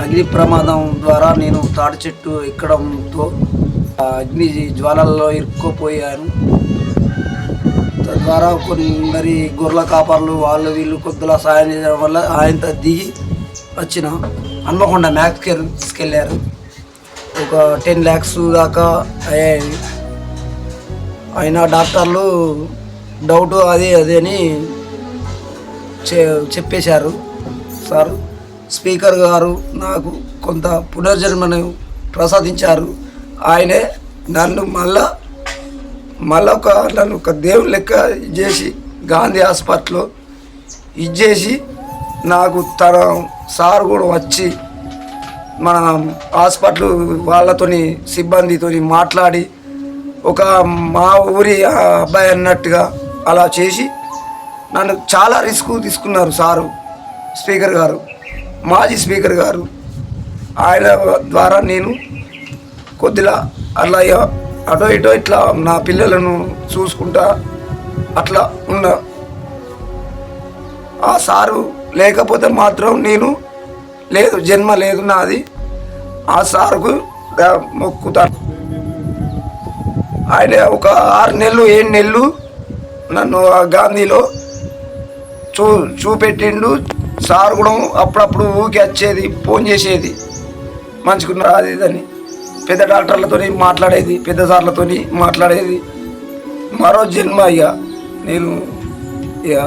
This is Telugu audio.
అగ్ని ప్రమాదం ద్వారా నేను తాటి చెట్టు ఎక్కడంతో అగ్ని జ్వాలల్లో ఇరుక్కుపోయాను. తద్వారా కొందరి గొర్రెల కాపర్లు వాళ్ళు వీళ్ళు కొద్దిగా సాయం చేయడం వల్ల ఆయనతో దిగి వచ్చిన హన్మకొండ మ్యాక్స్కి తీసుకెళ్ళారు ఒక టెన్ ల్యాక్స్ దాకా అయ్యాయి. ఆయన డాక్టర్లు డౌట్ అది అది అని చె- చెప్పేశారు సార్. స్పీకర్ గారు నాకు కొంత పునర్జన్మను ప్రసాదించారు. ఆయనే నన్ను మళ్ళా మళ్ళా ఒక నన్ను ఒక దేవుని లెక్క చేసి గాంధీ హాస్పిటల్లో ఇచ్చేసి నాకు తన సార్ కూడా వచ్చి మన హాస్పిటల్ వాళ్ళతోని సిబ్బందితో మాట్లాడి ఒక మా ఊరి ఆ అబ్బాయి అన్నట్టుగా అలా చేసి నన్ను చాలా రిస్క్ తీసుకున్నారు సారు స్పీకర్ గారు. మాజీ స్పీకర్ గారు ఆయన ద్వారా నేను కొద్దిగా అలా అటో ఇటో ఇట్లా నా పిల్లలను చూసుకుంటా అట్లా ఉన్నా. ఆ సారు లేకపోతే మాత్రం నేను లేదు జన్మ లేదు నాది. ఆ సారుకు మొక్కుతాను ఆయన ఒక ఆరు నెలలు ఏడు నెలలు నన్ను ఆ గాంధీలో చూ చూపెట్టిండు. సార్ కూడా అప్పుడప్పుడు ఊకి వచ్చేది ఫోన్ చేసేది. మంచుకున్నారు అది ఇదని. పెద్ద డాక్టర్లతో మాట్లాడేది పెద్ద సార్లతో మాట్లాడేది. మరో జన్మ ఇక నేను ఇక